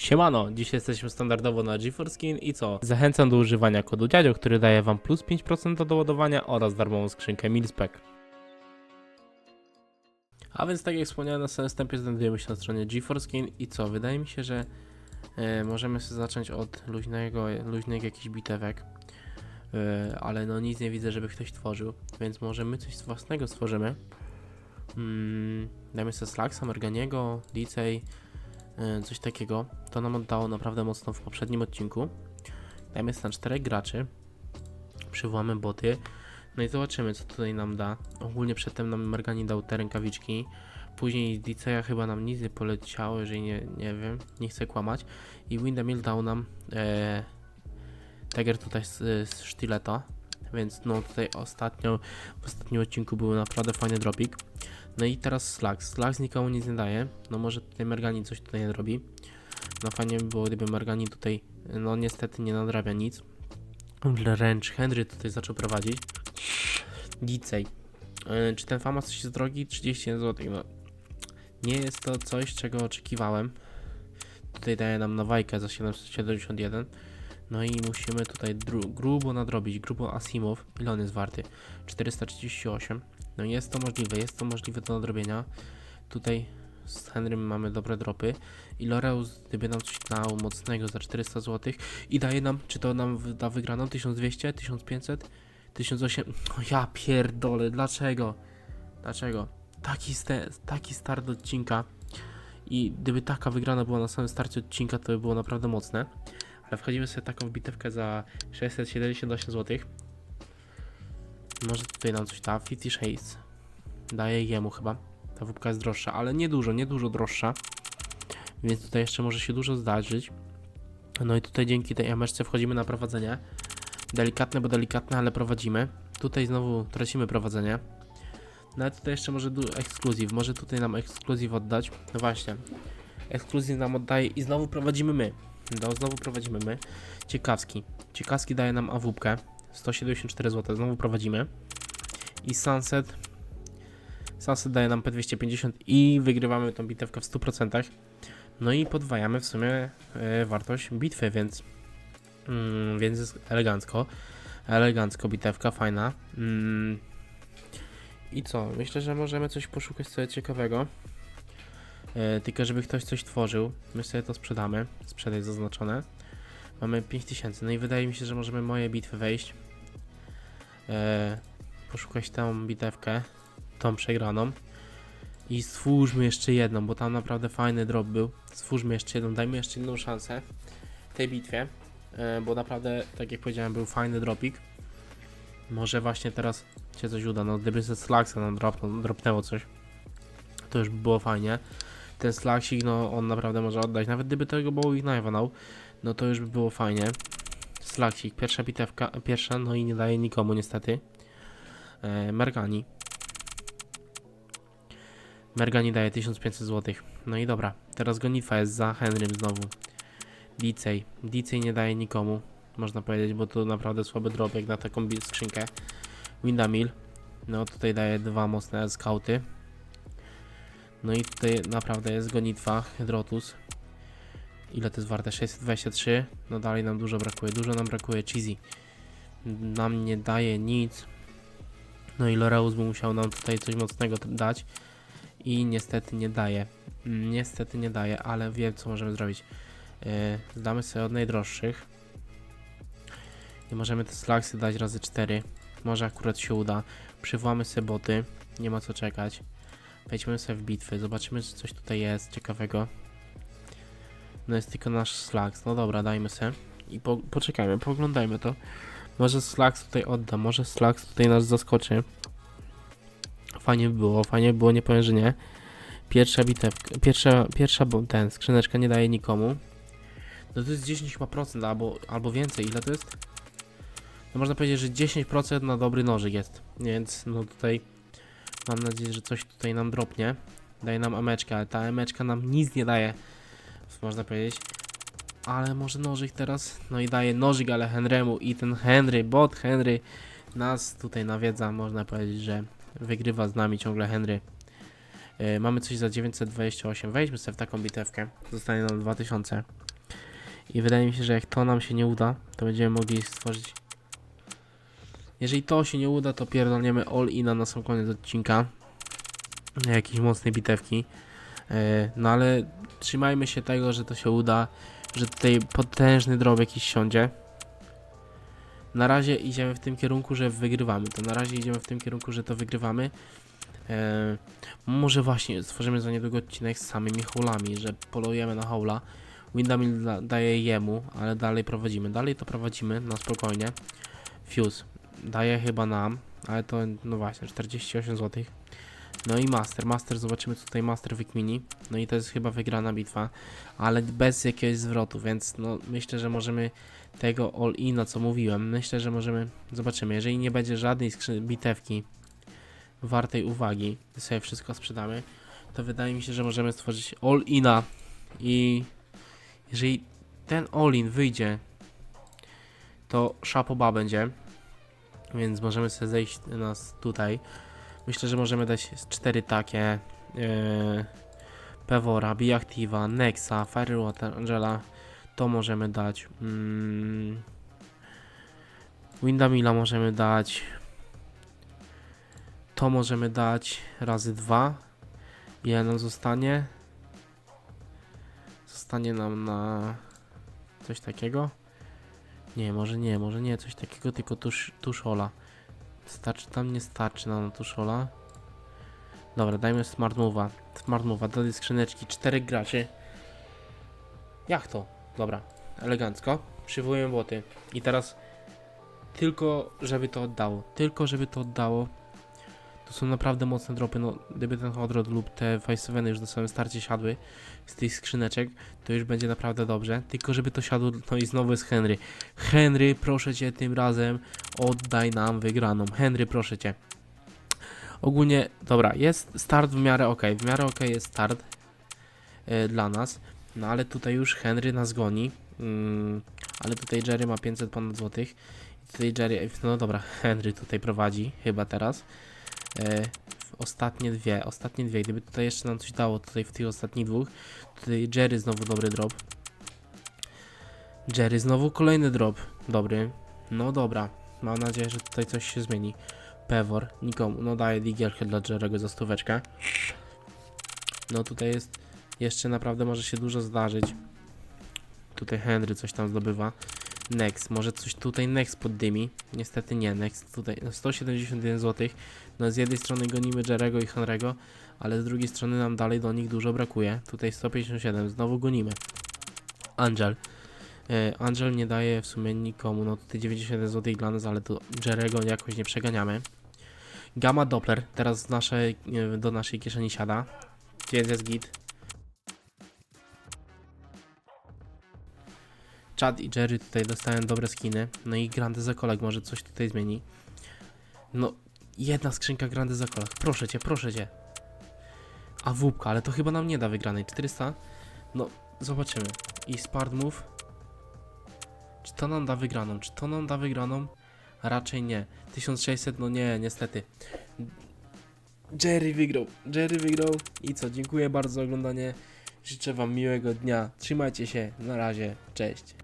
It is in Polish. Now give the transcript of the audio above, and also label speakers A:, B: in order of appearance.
A: Siemano, dzisiaj jesteśmy standardowo na GeForce Skin i co? Zachęcam do używania kodu dziadzio, który daje wam plus 5% do doładowania oraz darmową skrzynkę Milspec. A więc tak jak wspomniałem na samym wstępie znajdujemy się na stronie GeForce Skin i co? Wydaje mi się, że e, możemy sobie zacząć od luźnego, luźnych jakichś bitewek. E, ale no nic nie widzę, żeby ktoś tworzył, więc może my coś własnego stworzymy. Mm, dajmy sobie Slacksa, Morganiego, Licej, e, coś takiego. To nam oddało naprawdę mocno w poprzednim odcinku. Dajmy na czterech graczy. Przywołamy boty. No i zobaczymy, co tutaj nam da. Ogólnie przedtem nam Morgani dał te rękawiczki. Później z Liceja chyba nam nic nie poleciało, jeżeli nie, nie wiem, nie chcę kłamać. I Windemill dał nam e, Tiger tutaj z, z sztyleta. Więc no tutaj ostatnio, w ostatnim odcinku był naprawdę fajny dropik. No i teraz Slacks. Slacks nikomu nic nie daje. No może tutaj Mergani coś tutaj robi. No fajnie by było, gdyby Mergani tutaj, no niestety nie nadrabia nic. Wręcz Henry tutaj zaczął prowadzić. Gicej. Yy, czy ten famas coś jest drogi? 30 zł. No. Nie jest to coś, czego oczekiwałem. Tutaj daje nam nowajkę za 771. No i musimy tutaj grubo nadrobić, grubo Asimov. Ile on jest warty? 438. No jest to możliwe, jest to możliwe do nadrobienia. Tutaj z Henrym mamy dobre dropy. I Loreus, gdyby nam coś dał mocnego za 400 zł i daje nam, czy to nam da wygraną 1200, 1500, 1800. O ja pierdolę, dlaczego? Dlaczego? Taki, taki start odcinka. I gdyby taka wygrana była na samym starcie odcinka, to by było naprawdę mocne. Ale wchodzimy sobie taką bitewkę za 678 zł. Może tutaj nam coś da. 50 Shades. Daje jemu chyba. Ta wódka jest droższa, ale nie dużo, nie dużo droższa. Więc tutaj jeszcze może się dużo zdarzyć. No i tutaj dzięki tej emeszce wchodzimy na prowadzenie. Delikatne, bo delikatne, ale prowadzimy. Tutaj znowu tracimy prowadzenie. No ale tutaj jeszcze może ekskluzyw. Może tutaj nam ekskluzyw oddać. No właśnie. Ekskluzyw nam oddaje i znowu prowadzimy my. No, znowu prowadzimy my. Ciekawski. Ciekawski daje nam awupkę. 174 zł. Znowu prowadzimy. I Sunset. Sunset daje nam P250 i wygrywamy tą bitewkę w 100%. No i podwajamy w sumie e, wartość bitwy, więc mm, więc jest elegancko. Elegancko bitewka, fajna. Mm. I co? Myślę, że możemy coś poszukać sobie ciekawego. E, tylko żeby ktoś coś tworzył. My sobie to sprzedamy. Sprzedaj zaznaczone. Mamy 5000. No i wydaje mi się, że możemy moje bitwy wejść. E, poszukać tą bitewkę. Tą przegraną. I stwórzmy jeszcze jedną, bo tam naprawdę fajny drop był. Stwórzmy jeszcze jedną, dajmy jeszcze jedną szansę tej bitwie. E, bo naprawdę, tak jak powiedziałem, był fajny dropik. Może właśnie teraz się coś uda. No gdyby ze Slacksa nam dropnęło coś, to już by było fajnie. Ten Slacksik, no on naprawdę może oddać. Nawet gdyby tego Bowie dał, no to już by było fajnie. Slacksik, pierwsza bitewka, pierwsza, no i nie daje nikomu niestety. E, Mergani. Mergani daje 1500 zł. No i dobra, teraz gonitwa jest za Henrym znowu. Dicej. Dicej nie daje nikomu, można powiedzieć, bo to naprawdę słaby drop jak na taką skrzynkę. Windamill. No tutaj daje dwa mocne skauty. No i tutaj naprawdę jest gonitwa, Hydrotus. Ile to jest warte? 623. No dalej nam dużo brakuje, dużo nam brakuje. Cheesy. Nam nie daje nic. No i Loreus by musiał nam tutaj coś mocnego dać. I niestety nie daje. Mm, Niestety nie daje, ale wiem co możemy zrobić. Yy, zdamy sobie od najdroższych. I możemy te slagsy dać razy 4. Może akurat się uda. Przywołamy sobie boty. Nie ma co czekać. Wejdźmy sobie w bitwy. Zobaczymy, czy coś tutaj jest ciekawego. No jest tylko nasz slags. No dobra, dajmy sobie. I po, poczekajmy, poglądajmy to. Może slags tutaj odda. Może slags tutaj nas zaskoczy. Fajnie by było, fajnie by było, nie powiem, że nie. Pierwsza bitewka, pierwsza, pierwsza, ten, skrzyneczka nie daje nikomu. No to jest 10 chyba procent, albo, albo więcej. Ile to jest? No można powiedzieć, że 10% na dobry nożyk jest. Więc no tutaj mam nadzieję, że coś tutaj nam dropnie. Daje nam ameczkę, ale ta emeczka nam nic nie daje. Można powiedzieć. Ale może nożyk teraz? No i daje nożyk, ale Henrymu i ten Henry, bot Henry nas tutaj nawiedza. Można powiedzieć, że wygrywa z nami ciągle Henry. Yy, mamy coś za 928. Wejdźmy sobie w taką bitewkę. Zostanie nam 2000. I wydaje mi się, że jak to nam się nie uda, to będziemy mogli stworzyć... Jeżeli to się nie uda, to pierdolniemy all-ina na sam koniec odcinka. Na jakieś mocne bitewki. E, No ale trzymajmy się tego, że to się uda, że tutaj potężny drop jakiś siądzie. Na razie idziemy w tym kierunku, że wygrywamy. To na razie idziemy w tym kierunku, że to wygrywamy. E, może właśnie stworzymy za niedługo odcinek z samymi haulami, że polujemy na haula. Windamill da, daje jemu, ale dalej prowadzimy. Dalej to prowadzimy na spokojnie. Fuse daje chyba nam, ale to no właśnie 48 zł. No i Master. Master, zobaczymy tutaj Master wykmini. No i to jest chyba wygrana bitwa, ale bez jakiegoś zwrotu, więc no myślę, że możemy tego all-ina, co mówiłem, myślę, że możemy, zobaczymy, jeżeli nie będzie żadnej bitewki wartej uwagi, gdy sobie wszystko sprzedamy, to wydaje mi się, że możemy stworzyć all-ina i jeżeli ten all-in wyjdzie, to szapoba będzie, więc możemy sobie zejść nas tutaj. Myślę, że możemy dać cztery takie. Yy, Pewora, Biactiva, Nexa, Firewater, Angela. To możemy dać. Mm, Windamila możemy dać. To możemy dać razy dwa. Ile nam zostanie? Zostanie nam na coś takiego. Nie, może nie, może nie coś takiego, tylko tusz, tuszola. Starczy tam, nie starczy nam na tuszola. Dobra, dajmy smart move'a. Smart move'a, dali skrzyneczki, czterech graczy. Jak to? Dobra, elegancko. Przywołuję boty. I teraz tylko, żeby to oddało. Tylko, żeby to oddało. To są naprawdę mocne dropy. No, gdyby ten Hodrod lub te 5 już na samym starcie siadły z tych skrzyneczek, to już będzie naprawdę dobrze. Tylko, żeby to siadło, no i znowu jest Henry. Henry, proszę cię tym razem, oddaj nam wygraną. Henry, proszę cię. Ogólnie, dobra, jest start w miarę ok. W miarę ok jest start e, dla nas. No ale tutaj już Henry nas goni. Mm, ale tutaj Jerry ma 500 ponad złotych. Tutaj Jerry, no dobra, Henry tutaj prowadzi chyba teraz. E, ostatnie dwie, ostatnie dwie. Gdyby tutaj jeszcze nam coś dało, tutaj w tych ostatnich dwóch, tutaj Jerry znowu dobry drop. Jerry znowu kolejny drop. Dobry. No dobra. Mam nadzieję, że tutaj coś się zmieni. Pewor, nikomu. No daje digielkę dla Jerego za stóweczkę. No tutaj jest jeszcze naprawdę może się dużo zdarzyć. Tutaj Henry coś tam zdobywa. Next, może coś tutaj Next poddymi. Niestety nie, Next tutaj no 171 zł. No z jednej strony gonimy Jerego i Henry'ego, ale z drugiej strony nam dalej do nich dużo brakuje. Tutaj 157, znowu gonimy. Angel. E, Angel nie daje w sumie nikomu, no tutaj 91 zł dla nas, ale to Jerego jakoś nie przeganiamy. Gamma Doppler teraz z naszej, e, do naszej kieszeni siada, więc jest git. Chad i Jerry tutaj dostają dobre skiny, no i Grande Zakolak może coś tutaj zmieni. No, jedna skrzynka Grande Zakolak, proszę cię, proszę cię. A wupka, ale to chyba nam nie da wygranej, 400? No, zobaczymy. I Spart Move. Czy to nam da wygraną? Czy to nam da wygraną? Raczej nie. 1600, no nie, niestety. Jerry wygrał. Jerry wygrał. I co? Dziękuję bardzo za oglądanie. Życzę Wam miłego dnia. Trzymajcie się. Na razie. Cześć.